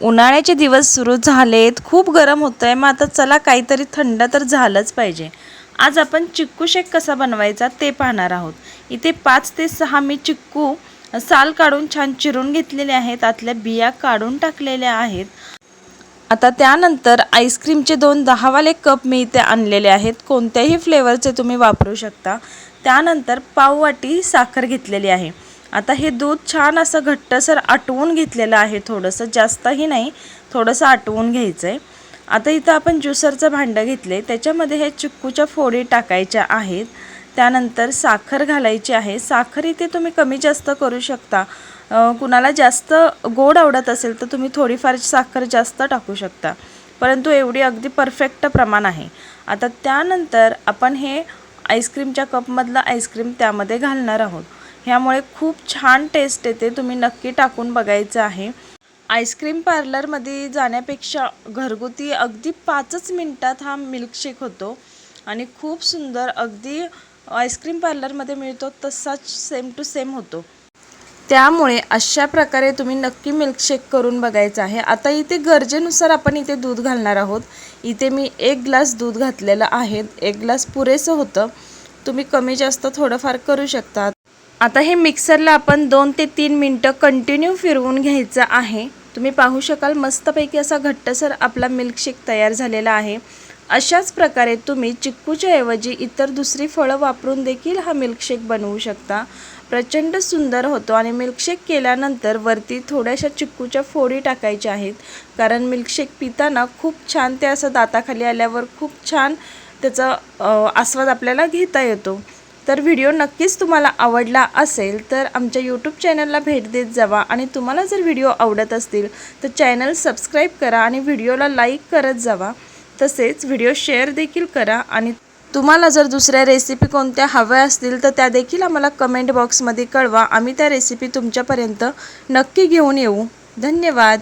उन्हाळ्याचे दिवस सुरू झालेत खूप गरम होतं आहे मग आता चला काहीतरी थंड तर झालंच पाहिजे. आज आपण चिक्कू शेक कसा बनवायचा ते पाहणार आहोत. इथे पाच ते सहा मी चिक्कू साल काढून छान चिरून घेतलेले आहेत आतल्या बिया काढून टाकलेल्या आहेत. आता त्यानंतर आईस्क्रीमचे दोन दहावाले कप मी इथे आणलेले आहेत. कोणत्याही फ्लेवरचे तुम्ही वापरू शकता. त्यानंतर पाववाटी साखर घेतलेली आहे. आता हे दूध छान असं घट्टसर आटवून घेतलेलं आहे थोडंसं जास्तही नाही थोडंसं आटवून घ्यायचं आहे आता इथं आपण ज्युसरचं भांडं घेतलं आहे त्याच्यामध्ये हे चिक्कूच्या फोडी टाकायच्या आहेत. त्यानंतर साखर घालायची आहे. साखर इथे तुम्ही कमी जास्त करू शकता. कुणाला जास्त गोड आवडत असेल तर तुम्ही थोडीफार साखर जास्त टाकू शकता. परंतु एवढी अगदी परफेक्ट प्रमाण आहे. आता त्यानंतर आपण हे आईस्क्रीमच्या कपमधलं आईस्क्रीम त्यामध्ये घालणार आहोत. ह्यामुळे खूप छान टेस्ट येते. तुम्ही नक्की टाकून बघायचं आहे. आईस्क्रीम पार्लरमध्ये जाण्यापेक्षा घरगुती अगदी पाचच मिनटात हा मिल्कशेक होतो. आणि खूप सुंदर अगदी आईस्क्रीम पार्लरमध्ये मिळतो तसाच सेम टू सेम होतो. त्यामुळे अशा प्रकारे तुम्ही नक्की मिल्कशेक करून बघायचं आहे. आता इथे गरजेनुसार आपण इथे दूध घालणार आहोत. इथे मी एक ग्लास दूध घातलेलं आहे. एक ग्लास पुरेसं होतं. तुम्ही कमी जास्त थोडंफार करू शकता. आता हे मिक्सरला आपण दोन ते तीन मिनटं कंटिन्यू फिरवून घ्यायचं आहे. तुम्ही पाहू शकाल मस्तपैकी असा घट्टसर आपला मिल्कशेक तयार झालेला आहे. अशाच प्रकारे तुम्ही चिक्कूच्या ऐवजी इतर दुसरी फळं वापरून देखील हा मिल्कशेक बनवू शकता. प्रचंड सुंदर होतो आणि मिल्कशेक केल्यानंतर वरती थोड्याशा चिक्कूच्या फोडी टाकायच्या आहेत. कारण मिल्कशेक पिताना खूप छान ते असं दाताखाली आल्यावर खूप छान त्याचा आस्वाद आपल्याला घेता येतो. तर व्हिडिओ नक्कीच तुम्हाला आवडला असेल तर आमच्या यूट्यूब चॅनलला भेट देत जावा. आणि तुम्हाला जर व्हिडिओ आवडत असतील तर चॅनल सबस्क्राईब करा आणि व्हिडिओला लाईक करत जावा. तसेच व्हिडिओ शेअर देखील करा. आणि तुम्हाला जर दुसऱ्या रेसिपी कोणत्या हव्या असतील तर त्या देखील आम्हाला कमेंट बॉक्समध्ये कळवा. आम्ही त्या रेसिपी तुमच्यापर्यंत नक्की घेऊन येऊ. धन्यवाद.